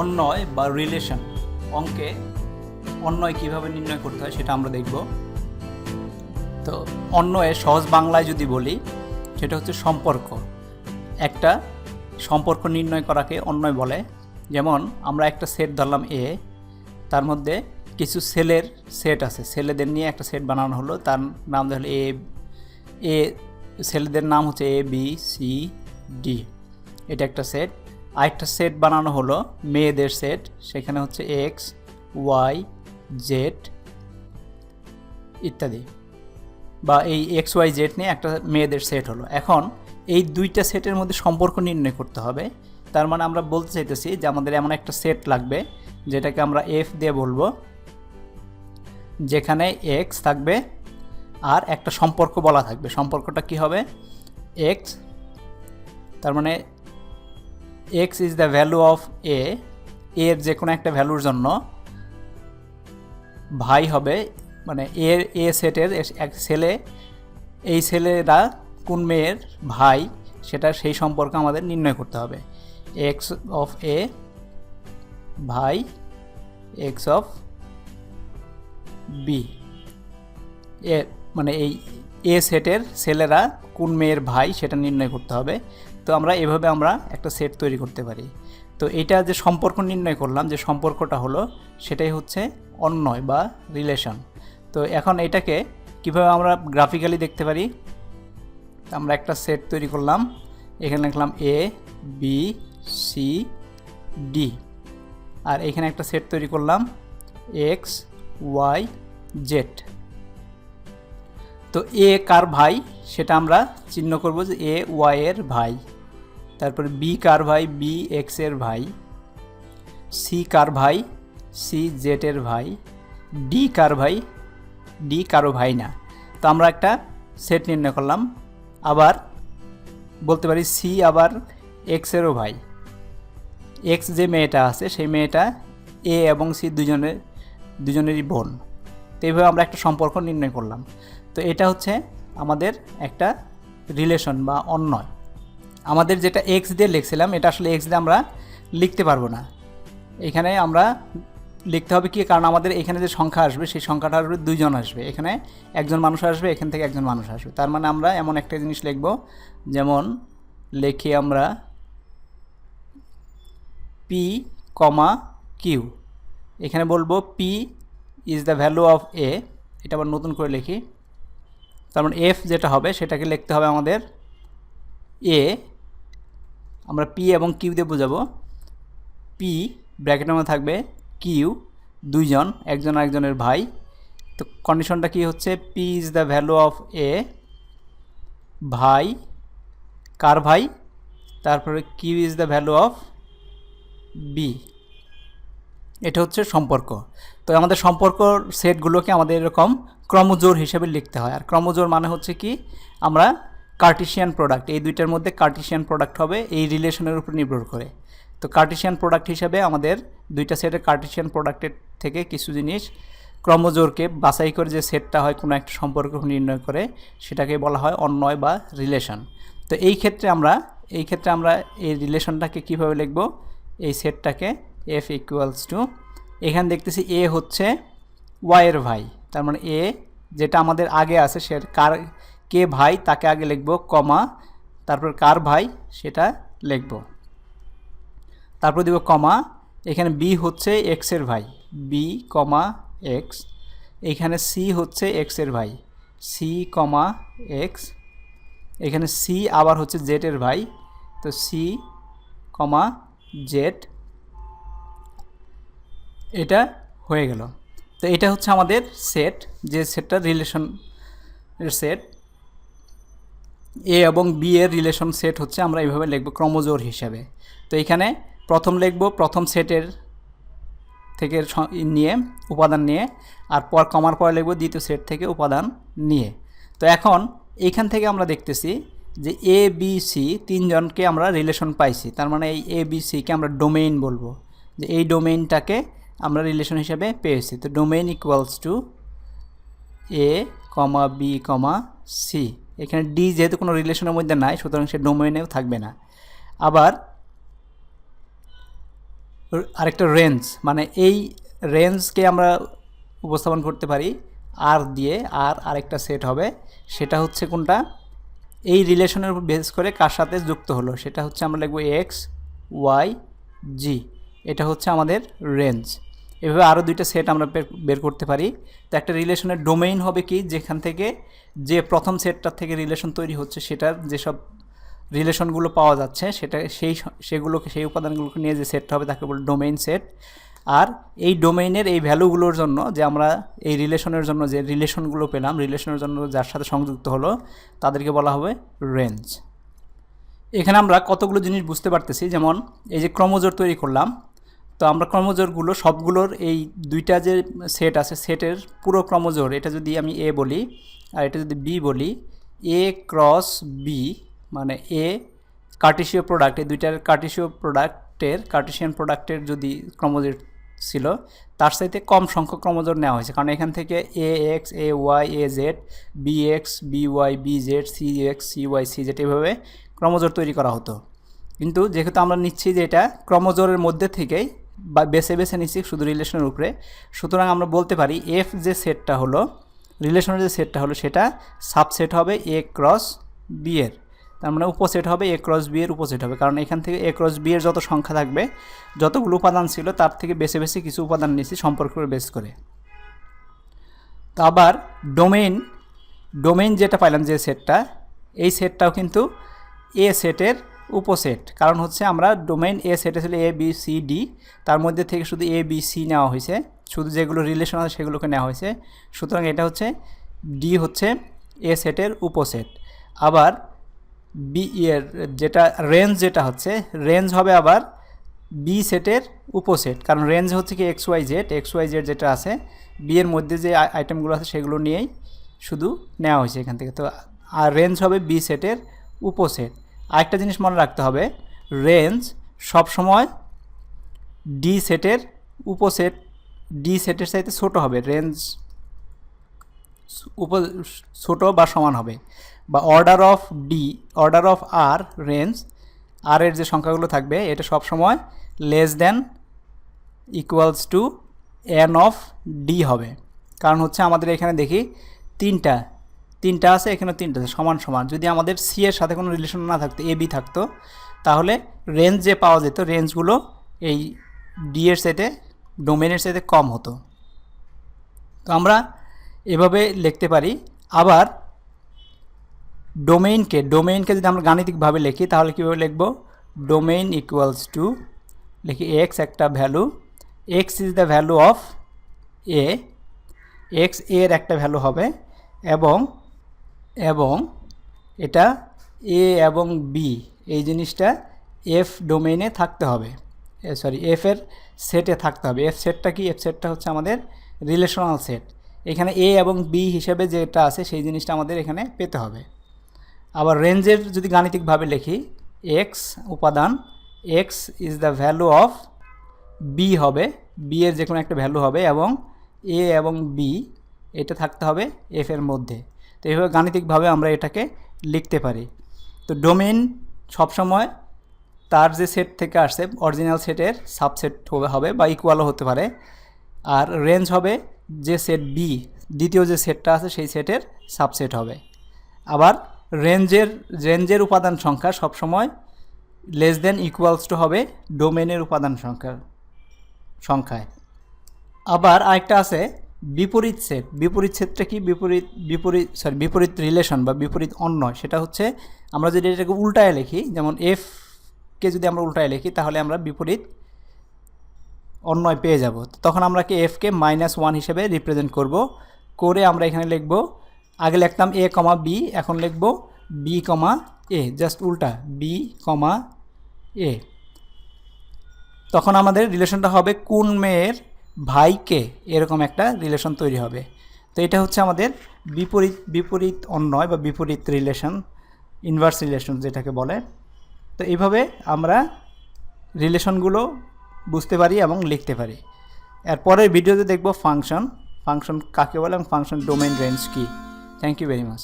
অন্যয় বা রিলেশন অঙ্কে অন্যয় কীভাবে নির্ণয় করতে হয় সেটা আমরা দেখব। তো অন্যয়ে সহজ বাংলায় যদি বলি, সেটা হচ্ছে সম্পর্ক। একটা সম্পর্ক নির্ণয় করাকে অন্যয় বলে। যেমন আমরা একটা সেট ধরলাম এ তার মধ্যে কিছু সেলের সেট আছে। ছেলেদের নিয়ে একটা সেট বানানো হলো, তার নাম হলো এ এ ছেলেদের নাম হচ্ছে এ বি সি ডি এটা একটা সেট আরেকটা সেট বানানো হলো, মেয়েদের সেট সেখানে হচ্ছে এক্স ওয়াই জেড ইত্যাদি। বা এই এক্স ওয়াই জেড নিয়ে একটা মেয়েদের সেট হলো। এখন এই দুইটা সেটের মধ্যে সম্পর্ক নির্ণয় করতে হবে। তার মানে আমরা বলতে চাইতেছি যে আমাদের এমন একটা সেট লাগবে, যেটাকে আমরা এফ দিয়ে বলব, যেখানে এক্স থাকবে আর একটা সম্পর্ক বলা থাকবে। সম্পর্কটা কি হবে? এক্স তার মানে X is the value of A এর যে কোনো একটা ভ্যালুর জন্য ভাই হবে মানে এর এ সেটের এক ছেলে এই ছেলেরা কোন মেয়ের ভাই, সেটা সেই সম্পর্ক আমাদের নির্ণয় করতে হবে। এক্স অফ এ ভাই এক্স অফ বি এ মানে এই এ সেটের ছেলেরা কোন মেয়ের ভাই, সেটা নির্ণয় করতে হবে। তো আমরা এভাবে আমরা একটা সেট তৈরি করতে পারি। তো এটা যে সম্পর্ক নির্ণয় করলাম, যে সম্পর্কটা হলো, সেটাই হচ্ছে অন্যয় বা রিলেশন তো এখন এটাকে কীভাবে আমরা গ্রাফিক্যালি দেখতে পারি? আমরা একটা সেট তৈরি করলাম, এখানে লিখলাম এ বি সি ডি আর এখানে একটা সেট তৈরি করলাম এক্স ওয়াই জেড তো এ কার ভাই? সেটা আমরা চিহ্ন করব যে এ ওয়াই এর ভাই। তারপরে বি কার ভাই? বি এক্সের ভাই। সি কার ভাই? সি জেড এর ভাই। ডি কার ভাই? ডি কারও ভাই না। তো আমরা একটা সেট নির্ণয় করলাম। আবার বলতে পারি সি আবার এক্সেরও ভাই। এক্স যে মেয়েটা আছে, সেই মেয়েটা এ এবং সি দুজনের, দুজনেরই বোন। তো এইভাবে আমরা একটা সম্পর্ক নির্ণয় করলাম। তো এটা হচ্ছে আমাদের একটা রিলেশন বা অন্যয়। আমাদের যেটা এক্স দিয়ে লিখছিলাম, এটা আসলে এক্স দিয়ে আমরা লিখতে পারব না। এখানে আমরা লিখতে হবে কি? কারণ আমাদের এখানে যে সংখ্যা আসবে, সেই সংখ্যাটা আসবে দুইজন আসবে। এখানে একজন মানুষ আসবে, এখান থেকে একজন মানুষ আসবে। তার মানে আমরা এমন একটা জিনিস লিখব, যেমন লিখি আমরা পি কমা কিউ এখানে বলব P is the value of A এটা আবার নতুন করে লিখি। তার মানে এফ যেটা হবে, সেটাকে লিখতে হবে আমাদের এ আমরা পি এবং কিউ দিয়ে বোঝাবো। পি ব্র্যাকেটের মধ্যে থাকবে কিউ দুইজন, একজন আরেকজনের ভাই। তো কন্ডিশনটা কি হচ্ছে? P is the value of A ভাই, কার ভাই? তারপরে Q is the value of B এটা হচ্ছে সম্পর্ক। তো আমাদের সম্পর্ক সেটগুলোকে আমাদের এরকম ক্রমজোর হিসেবে লিখতে হয়। আর ক্রমজোর মানে হচ্ছে কি? আমরা কার্টিশিয়ান প্রোডাক্ট, এই দুইটার মধ্যে কার্টিশিয়ান প্রোডাক্ট হবে, এই রিলেশনের উপর নির্ভর করে। তো কার্টিশিয়ান প্রোডাক্ট হিসাবে আমাদের দুইটা সেটের কার্টিশিয়ান প্রোডাক্টের থেকে কিছু জিনিস, ক্রমজোরকে বাছাই করে যে সেটটা হয় কোনো একটা সম্পর্ক নির্ণয় করে, সেটাকে বলা হয় অন্যয় বা রিলেশন। তো এই ক্ষেত্রে আমরা, এই ক্ষেত্রে আমরা এই রিলেশনটাকে কীভাবে লিখব? এই সেটটাকে এফ ইকুয়ালস টু এখানে দেখতেছি এ হচ্ছে ওয়াইয়ের ভাই, তার মানে এ যেটা আমাদের আগে আছে, সে কার কে ভাই তাকে আগে লিখব, কমা, তারপর কার ভাই সেটা লিখব। তারপর দিব কমা, এখানে বি হচ্ছে এক্সের ভাই বি কমা এক্স এখানে সি হচ্ছে এক্সের ভাই সি কমা এক্স এখানে সি আবার হচ্ছে জেটের ভাই, তো সি কমা জেড এটা হয়ে গেল। তো এটা হচ্ছে আমাদের সেট যে সেটটা রিলেশন সেট এ এবং বি এর রিলেশন সেট হচ্ছে, আমরা এইভাবে লিখব ক্রমজোর হিসাবে। তো এখানে প্রথম লিখব, প্রথম সেটের থেকে নিয়ে, উপাদান নিয়ে, আর পর কমার পরে লিখব দ্বিতীয় সেট থেকে উপাদান নিয়ে। তো এখন এইখান থেকে আমরা দেখতেছি যে এ বি সি তিনজনকে আমরা রিলেশন পাইছি। তার মানে এই এ বি সিকে আমরা ডোমেইন বলব। যে এই ডোমেইনটাকে আমরা রিলেশন হিসাবে পেয়েছি। তো domain equals to A comma B comma C এখানে ডি যেহেতু কোনো রিলেশনের মধ্যে নাই, সুতরাং সে ডোমেনেও থাকবে না। আবার আরেকটা রেঞ্জ মানে এই রেঞ্জকে আমরা উপস্থাপন করতে পারি আর দিয়ে আর আরেকটা সেট হবে। সেটা হচ্ছে কোনটা? এই রিলেশনের উপর বেস করে কার সাথে যুক্ত হলো? সেটা হচ্ছে আমরা লিখব এক্স ওয়াই জি এটা হচ্ছে আমাদের রেঞ্জ এভাবে আরও দুইটা সেট আমরা বের- করতে পারি। তো একটা রিলেশনের ডোমেইন হবে কি? যেখান থেকে যে প্রথম সেটটার থেকে রিলেশন তৈরি হচ্ছে, সেটার যেসব রিলেশনগুলো পাওয়া যাচ্ছে, সেটা সেই সেগুলোকে, সেই উপাদানগুলোকে নিয়ে যে সেটটা হবে, তাকে বলে ডোমেইন সেট আর এই ডোমেইনের এই ভ্যালুগুলোর জন্য যে আমরা এই রিলেশনের জন্য যে রিলেশনগুলো পেলাম রিলেশনের জন্য যার সাথে সংযুক্ত হলো, তাদেরকে বলা হবে রেঞ্জ এখানে আমরা কতগুলো জিনিস বুঝতে পারতেছি, যেমন এই যে ক্রমজোর তৈরি করলাম তো আমরা ক্রমজোরগুলো সবগুলোর এই দুইটা যে সেট আছে, সেটের পুরো ক্রমজোর, এটা যদি আমি এ বলি আর এটা যদি বি বলি এ ক্রস বি মানে এ কার্টিসীয় প্রোডাক্ট এই দুইটার কার্টিসীয় প্রোডাক্টের কার্টিসিয়ান প্রোডাক্টের যদি ক্রমজোর ছিল, তার সাথে কম সংখ্যক ক্রমজোর নেওয়া হয়েছে। কারণ এখান থেকে A X A Y A Z B X B Y B Z C X C Y C Z এভাবে ক্রমজোর তৈরি করা হতো। কিন্তু যেহেতু আমরা নিচ্ছি যে এটা ক্রমজোরের মধ্যে থেকেই বা বেছে বেছে নিচ্ছি শুধু রিলেশনের উপরে। সুতরাং আমরা বলতে পারি এফ যে সেটটা হলো, রিলেশনের যে সেটটা হলো সেটা সাবসেট হবে এ ক্রস বি এর। তার মানে উপসেট হবে এ ক্রস বি এর উপসেট হবে। কারণ এখান থেকে এ ক্রস বি এর যত সংখ্যা থাকবে, যতগুলো উপাদান ছিল, তার থেকে বেছে বেছে কিছু উপাদান নিয়েছি সম্পর্কের বেস করে। তো আবার ডোমেইন ডোমেইন যেটা পাইলাম যে সেটটা, এই সেটটাও কিন্তু এ সেটের উপসেট। কারণ হচ্ছে আমরা ডোমেইন এ সেটে ছিল এ বি সি ডি তার মধ্যে থেকে শুধু এ বি সি নেওয়া হয়েছে। শুধু যেগুলো রিলেশন আছে সেগুলোকে নেওয়া হয়েছে। সুতরাং এটা হচ্ছে ডি হচ্ছে এ সেটের উপসেট। আবার বি এর যেটা রেঞ্জ যেটা হচ্ছে রেঞ্জ হবে আবার বি সেটের উপসেট। কারণ রেঞ্জ হচ্ছে কি X Y Z X Y Z যেটা আছে বি এর মধ্যে যে আইটেমগুলো আছে সেগুলো নিয়েই শুধু নেওয়া হয়েছে এখান থেকে। তো, আর রেঞ্জ হবে বি সেটের উপসেট। আরেকটা জিনিস মনে রাখতে হবে রেঞ্জ সবসময় ডি সেটের উপসেট ডি সেটের সাথে ছোটো হবে রেঞ্জ উপ ছোট বা সমান হবে বা order of D order of R range R এর যে সংখ্যাগুলো থাকবে, এটা সব সময় less than equals to N of D হবে। কারণ হচ্ছে আমাদের এখানে দেখি তিনটা তিনটা আছে, এখানে তিনটা আছে, সমান সমান। যদি আমাদের সি এর সাথে কোনো রিলেশন না থাকতো এ বি থাকতো, তাহলে রেঞ্জ যে পাওয়া যেত রেঞ্জগুলো এই ডি এর সাথে ডোমেনের সাথে কম হতো। তো আমরা এভাবে লিখতে পারি। আবার ডোমেইনকে ডোমেইনকে যদি আমরা গাণিতিকভাবে লিখি, তাহলে কীভাবে লিখব? ডোমেইন ইকুয়ালস টু লিখি এক্স একটা value X is the value of A এক্সের একটা ভ্যালু হবে, এবং এবং এটা এ এবং বি এই জিনিসটা এফ ডোমেইনে থাকতে হবে। সরি এফ এর সেটে থাকতে হবে। এফ সেটটা কি? এফ সেটটা হচ্ছে আমাদের রিলেশনাল সেট এখানে এ এবং বি হিসেবে যেটা আছে, সেই জিনিসটা আমাদের এখানে পেতে হবে। আবার রেঞ্জের যদি গাণিতিকভাবে লিখি এক্স উপাদান X is the value of B হবে। বি এর যে কোনো একটা ভ্যালু হবে এবং এ এবং বি এটা থাকতে হবে এফ এর মধ্যে। তো এইভাবে গাণিতিকভাবে আমরা এটাকে লিখতে পারি। তো ডোমেন সবসময় তার যে সেট থেকে আসছে, অরিজিনাল সেটের সাবসেট হবে বা ইকুয়ালও হতে পারে। আর রেঞ্জ হবে যে সেট বি দ্বিতীয় যে সেটটা আছে সেই সেটের সাবসেট হবে। আবার রেঞ্জের রেঞ্জের উপাদান সংখ্যা সবসময় লেস দেন ইকুয়ালস টু হবে ডোমেনের উপাদান সংখ্যা, সংখ্যায়। আবার আরেকটা আছে বিপরীত সেট বিপরীত সেটটা কি? বিপরীত বিপরীত সরি বিপরীত রিলেশন বা বিপরীত অন্যয় সেটা হচ্ছে আমরা যদি এটাকে উল্টায় লিখি, যেমন এফকে যদি আমরা উল্টায় লিখি, তাহলে আমরা বিপরীত অন্যয় পেয়ে যাব। তখন আমরা কি এফকে মাইনাস ওয়ান হিসেবে রিপ্রেজেন্ট করব? করে আমরা এখানে লিখব, আগে লিখতাম এ কমা বি এখন লিখব বি কমা এ জাস্ট উল্টা বি কমা এ তখন আমাদের রিলেশনটা হবে কোন মেয়ের ভাইকে এরকম একটা রিলেশন তৈরি হবে। তো এটা হচ্ছে আমাদের বিপরীত বিপরীত অন্যয় বা বিপরীত রিলেশন ইনভার্স রিলেশন যেটাকে বলে। তো এইভাবে আমরা রিলেশনগুলো বুঝতে পারি এবং লিখতে পারি। এর পরের ভিডিওতে দেখব ফাংশন ফাংশন কাকে বলে এবং function domain range key. Thank you very much